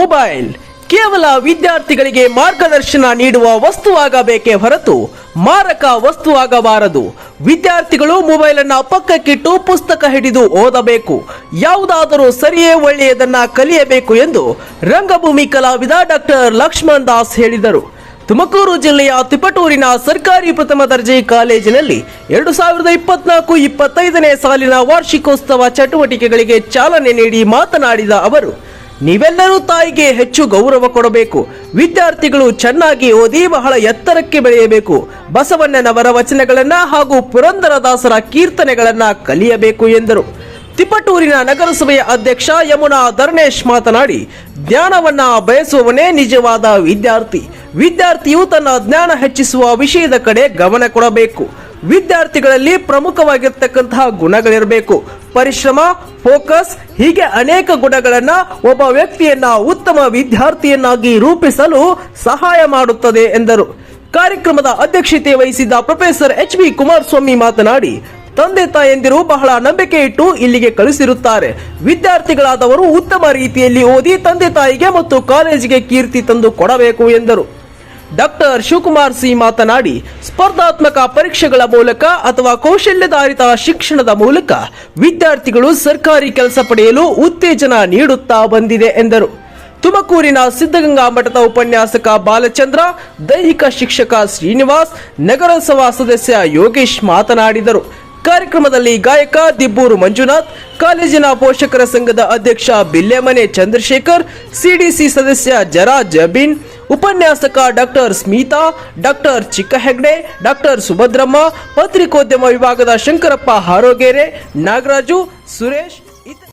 Mobile. ಕೇವಲ ವಿದ್ಯಾರ್ಥಿಗಳಿಗೆ ಮಾರ್ಗದರ್ಶನ ನೀಡುವ ವಸ್ತುವಾಗಬೇಕೇ ಹೊರತು ಮಾರಕ ವಸ್ತುವಾಗಬಾರದು. ವಿದ್ಯಾರ್ಥಿಗಳು ಮೊಬೈಲ್ ಅನ್ನ ಪಕ್ಕಕ್ಕಿಟ್ಟು ಪುಸ್ತಕ ಹಿಡಿದು ಓದಬೇಕು. ಯಾವುದಾದರೂ ಸರಿಯೇ ಒಳ್ಳೆಯದನ್ನ ಕಲಿಯಬೇಕು ಎಂದು ರಂಗಭೂಮಿ ಕಲಾವಿದ ಡಾಕ್ಟರ್ ಲಕ್ಷ್ಮಣ್ ದಾಸ್ ಹೇಳಿದರು. ತುಮಕೂರು ಜಿಲ್ಲೆಯ ತಿಪಟೂರಿನ ಸರ್ಕಾರಿ ಪ್ರಥಮ ದರ್ಜೆ ಕಾಲೇಜಿನಲ್ಲಿ ಎರಡು ಸಾವಿರದ ಇಪ್ಪತ್ನಾಲ್ಕು ಇಪ್ಪತ್ತೈದನೇ ಸಾಲಿನ ವಾರ್ಷಿಕೋತ್ಸವ ಚಟುವಟಿಕೆಗಳಿಗೆ ಚಾಲನೆ ನೀಡಿ ಮಾತನಾಡಿದ ಅವರು ನೀವೆಲ್ಲರೂ ತಾಯಿಗೆ ಹೆಚ್ಚು ಗೌರವ ಕೊಡಬೇಕು. ವಿದ್ಯಾರ್ಥಿಗಳು ಚೆನ್ನಾಗಿ ಓದಿ ಬಹಳ ಎತ್ತರಕ್ಕೆ ಬೆಳೆಯಬೇಕು. ಬಸವಣ್ಣನವರ ವಚನಗಳನ್ನ ಹಾಗೂ ಪುರಂದರದಾಸರ ಕೀರ್ತನೆಗಳನ್ನ ಕಲಿಯಬೇಕು ಎಂದರು. ತಿಪಟೂರಿನ ನಗರಸಭೆಯ ಅಧ್ಯಕ್ಷ ಯಮುನಾ ಧರ್ಣೇಶ್ ಮಾತನಾಡಿ, ಜ್ಞಾನವನ್ನ ಬಯಸುವವನೇ ನಿಜವಾದ ವಿದ್ಯಾರ್ಥಿ. ವಿದ್ಯಾರ್ಥಿಯು ತನ್ನ ಜ್ಞಾನ ಹೆಚ್ಚಿಸುವ ವಿಷಯದ ಕಡೆ ಗಮನ ಕೊಡಬೇಕು. ವಿದ್ಯಾರ್ಥಿಗಳಲ್ಲಿ ಪ್ರಮುಖವಾಗಿರ್ತಕ್ಕಂತಹ ಗುಣಗಳಿರಬೇಕು. ಪರಿಶ್ರಮ, ಫೋಕಸ್, ಹೀಗೆ ಅನೇಕ ಗುಣಗಳನ್ನ ಒಬ್ಬ ವ್ಯಕ್ತಿಯನ್ನ ಉತ್ತಮ ವಿದ್ಯಾರ್ಥಿಯನ್ನಾಗಿ ರೂಪಿಸಲು ಸಹಾಯ ಮಾಡುತ್ತದೆ ಎಂದರು. ಕಾರ್ಯಕ್ರಮದ ಅಧ್ಯಕ್ಷತೆ ವಹಿಸಿದ್ದ ಪ್ರೊಫೆಸರ್ ಎಚ್ ಬಿ ಕುಮಾರಸ್ವಾಮಿ ಮಾತನಾಡಿ, ತಂದೆ ತಾಯಂದಿರು ಬಹಳ ನಂಬಿಕೆ ಇಟ್ಟು ಇಲ್ಲಿಗೆ ಕಳಿಸಿರುತ್ತಾರೆ. ವಿದ್ಯಾರ್ಥಿಗಳಾದವರು ಉತ್ತಮ ರೀತಿಯಲ್ಲಿ ಓದಿ ತಂದೆ ತಾಯಿಗೆ ಮತ್ತು ಕಾಲೇಜಿಗೆ ಕೀರ್ತಿ ತಂದು ಕೊಡಬೇಕು ಎಂದರು. ಡಾಕ್ಟರ್ ಶಿವಕುಮಾರ್ ಸಿ ಮಾತನಾಡಿ, ಸ್ಪರ್ಧಾತ್ಮಕ ಪರೀಕ್ಷೆಗಳ ಮೂಲಕ ಅಥವಾ ಕೌಶಲ್ಯಧಾರಿತ ಶಿಕ್ಷಣದ ಮೂಲಕ ವಿದ್ಯಾರ್ಥಿಗಳು ಸರ್ಕಾರಿ ಕೆಲಸ ಪಡೆಯಲು ಉತ್ತೇಜನ ನೀಡುತ್ತಾ ಬಂದಿದೆ ಎಂದರು. ತುಮಕೂರಿನ ಸಿದ್ಧಗಂಗಾ ಮಠದ ಉಪನ್ಯಾಸಕ ಬಾಲಚಂದ್ರ, ದೈಹಿಕ ಶಿಕ್ಷಕ ಶ್ರೀನಿವಾಸ್, ನಗರಸಭಾ ಸದಸ್ಯ ಯೋಗೇಶ್ ಮಾತನಾಡಿದರು. ಕಾರ್ಯಕ್ರಮದಲ್ಲಿ ಗಾಯಕ ದಿಬ್ಬೂರು ಮಂಜುನಾಥ್, ಕಾಲೇಜಿನ ಪೋಷಕರ ಸಂಘದ ಅಧ್ಯಕ್ಷ ಬಿಲ್ಲೆಮನೆ ಚಂದ್ರಶೇಖರ್, ಸಿಡಿಸಿ ಸದಸ್ಯ ಜರಾ ಜಬೀನ್ ಉಪನ್ಯಾಸಕ ಡಾಕ್ಟರ್ ಸ್ಮಿತಾ, ಡಾಕ್ಟರ್ ಚಿಕ್ಕ ಹೆಗ್ಡೆ ಡಾಕ್ಟರ್ ಸುಭದ್ರಮ್ಮ, ಪತ್ರಿಕೋದ್ಯಮ ವಿಭಾಗದ ಶಂಕರಪ್ಪ ಹಾರೋಗೇರೆ, ನಾಗರಾಜು, ಸುರೇಶ್ ಇತ-